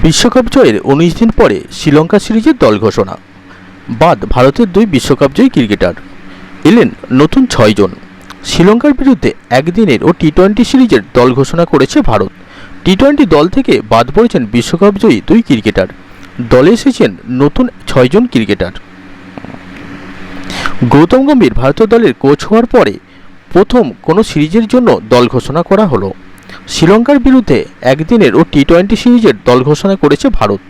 বিশ্বকাপ জয়ের উনিশ দিন পরে শ্রীলঙ্কা সিরিজের দল ঘোষণা। বাদ ভারতের দুই বিশ্বকাপ জয়ী ক্রিকেটার। এলেন নতুন ছয়জন শ্রীলঙ্কার বিরুদ্ধে একদিনের ও টি টোয়েন্টি সিরিজের দল ঘোষণা করেছে ভারত। টি টোয়েন্টি দল থেকে বাদ পড়েছেন বিশ্বকাপ জয়ী দুই ক্রিকেটার। দলে এসেছেন নতুন ছয়জন ক্রিকেটার। গৌতম গম্ভীর ভারতীয় দলের কোচ হওয়ার পরে প্রথম কোনো সিরিজের জন্য দল ঘোষণা করা হলো। শ্রীলঙ্কার বিরুদ্ধে একদিনের ও টি টোয়েন্টি সিরিজের দল ঘোষণা করেছে ভারত।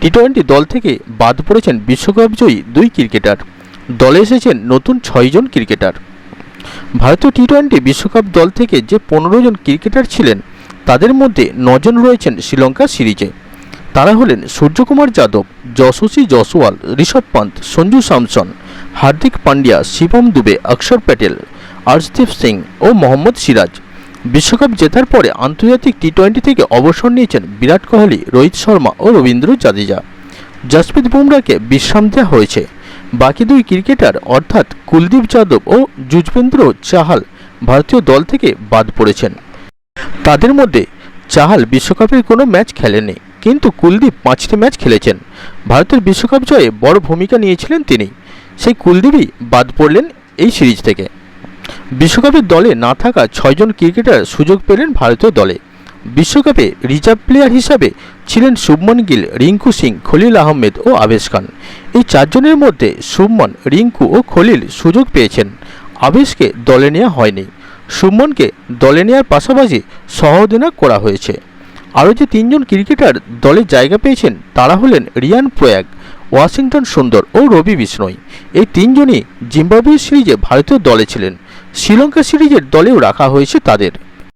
টি টোয়েন্টি দল থেকে বাদ পড়েছেন বিশ্বকাপ জয়ী দুই ক্রিকেটার। দলে এসেছেন নতুন ছয়জন ক্রিকেটার। ভারতীয় টি টোয়েন্টি বিশ্বকাপ দল থেকে যে পনেরো জন ক্রিকেটার ছিলেন, তাদের মধ্যে নজন রয়েছেন শ্রীলঙ্কা সিরিজে। তারা হলেন সূর্যকুমার যাদব, যশস্বী জসওয়াল ঋষভ পান্ত, সঞ্জু স্যামসন, হার্দিক পান্ডিয়া, শিবম দুবে, অক্ষর প্যাটেল, আর্শদীপ সিং ও মোহাম্মদ সিরাজ। বিশ্বকাপ জেতার পরে আন্তর্জাতিক টি টোয়েন্টি থেকে অবসর নিয়েছেন বিরাট কোহলি, রোহিত শর্মা ও রবীন্দ্র জাদেজা। জসপ্রীত বুমরাকে বিশ্রাম দেওয়া হয়েছে। বাকি দুই ক্রিকেটার অর্থাৎ কুলদীপ যাদব ও যুজবেন্দ্র চাহাল ভারতীয় দল থেকে বাদ পড়েছেন। তাদের মধ্যে চাহাল বিশ্বকাপের কোনো ম্যাচ খেলেনি কিন্তু কুলদীপ পাঁচটি ম্যাচ খেলেছেন। ভারতের বিশ্বকাপ জয়ে বড় ভূমিকা নিয়েছিলেন তিনি। সেই কুলদীপই বাদ পড়লেন এই সিরিজ থেকে। বিশ্বকাপের দলে না থাকা ছয়জন ক্রিকেটার সুযোগ পেলেন ভারতীয় দলে। বিশ্বকাপে রিজার্ভ প্লেয়ার হিসাবে ছিলেন শুভমন গিল, রিঙ্কু সিং, খলিল আহমেদ ও আবেশ খান। এই চারজনের মধ্যে শুভমন, রিঙ্কু ও খলিল সুযোগ পেয়েছেন। আবেশকে দলে নেওয়া হয়নি। শুভমনকে দলে নেওয়ার পাশাপাশি সহদিনা করা হয়েছে। আরও যে তিনজন ক্রিকেটার দলে জায়গা পেয়েছেন তারা হলেন রিয়ান প্রয়াগ, ওয়াশিংটন সুন্দর ও রবি বিষ্ণই। এই তিনজনই জিম্বাবুয়ে সিরিজে ভারতীয় দলে ছিলেন। শ্রীলঙ্কা সিরিজের দলেও রাখা হয়েছে তাদের।